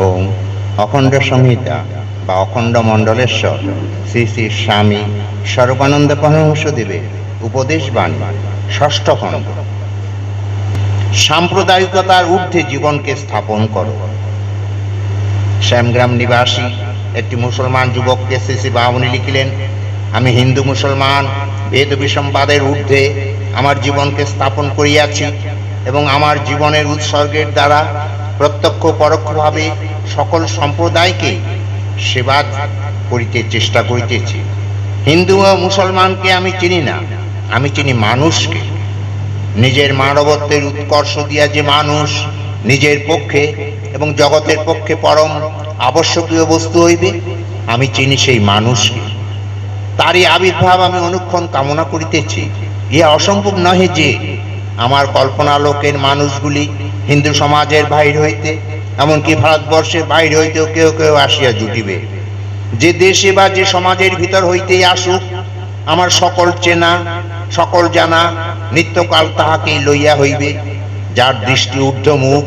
ওম অখণ্ড সংহিতা বা অখণ্ড মণ্ডলেশ্বর। শ্রী শ্রী স্বামী স্বরূপানন্দ পরমহংসদেবের উপদেশ বাণী ষষ্ঠ খণ্ড। সাম্প্রদায়িকতার ঊর্ধ্বে জীবনকে স্থাপন করো। শ্যামগ্রাম নিবাসী একটি মুসলমান যুবককে শ্রী শ্রী বামুনি লিখিলেন, আমি হিন্দু মুসলমান, বেদ বিসম্বাদের ঊর্ধ্বে আমার জীবনকে স্থাপন করিয়াছি এবং আমার জীবনের উৎসর্গের দ্বারা প্রত্যক্ষ পরোক্ষভাবে সকল সম্প্রদায়কে সেবা করিতে চেষ্টা করিতেছি। হিন্দু ও মুসলমানকে আমি চিনি না, আমি চিনি মানুষকে। নিজের মানবত্বের উৎকর্ষ দিয়া যে মানুষ নিজের পক্ষে এবং জগতের পক্ষে পরম আবশ্যকীয় বস্তু হইবে, আমি চিনি সেই মানুষকে। তারই আবির্ভাব আমি অনুক্ষণ কামনা করিতেছি। ইহা অসম্ভব নহে যে আমার কল্পনা লোকের মানুষগুলি হিন্দু সমাজের বাহির হইতে, এমনকি ভারতবর্ষের বাহির হইতেও কেউ কেউ আসিয়া জুটিবে। যে দেশে বা যে সমাজের ভিতর হইতেই আসুক, আমার সকল চেনা, সকল জানা নিত্যকাল তাহাকেই লইয়া হইবে। যার দৃষ্টি ঊর্ধ্বমুখ,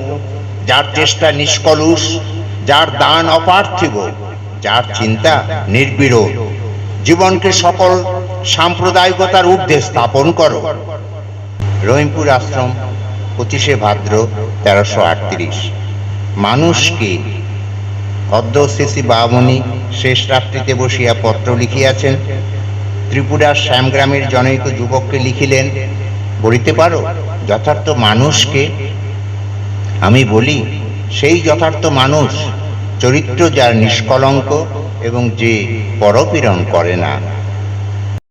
যার চেষ্টা নিষ্কলুষ, যার দান অপার্থিব, যার চিন্তা নির্বিরোধ। জীবনকে সকল সাম্প্রদায়িকতার ঊর্ধ্বে স্থাপন করো। রহিমপুর আশ্রম পঁচিশে ভাদ্র তেরোশো আটত্রিশ। মানুষকে অদ্য শ্রী বামনি শেষ রাত্রিতে বসিয়া পত্র লিখিয়াছেন। ত্রিপুরার শ্যামগ্রামের জনৈক যুবককে লিখিলেন, বলিতে পারো, যথার্থ মানুষকে আমি বলি, সেই যথার্থ মানুষ, চরিত্র যার নিষ্কলঙ্ক এবং যে পরপীড়ন করে না।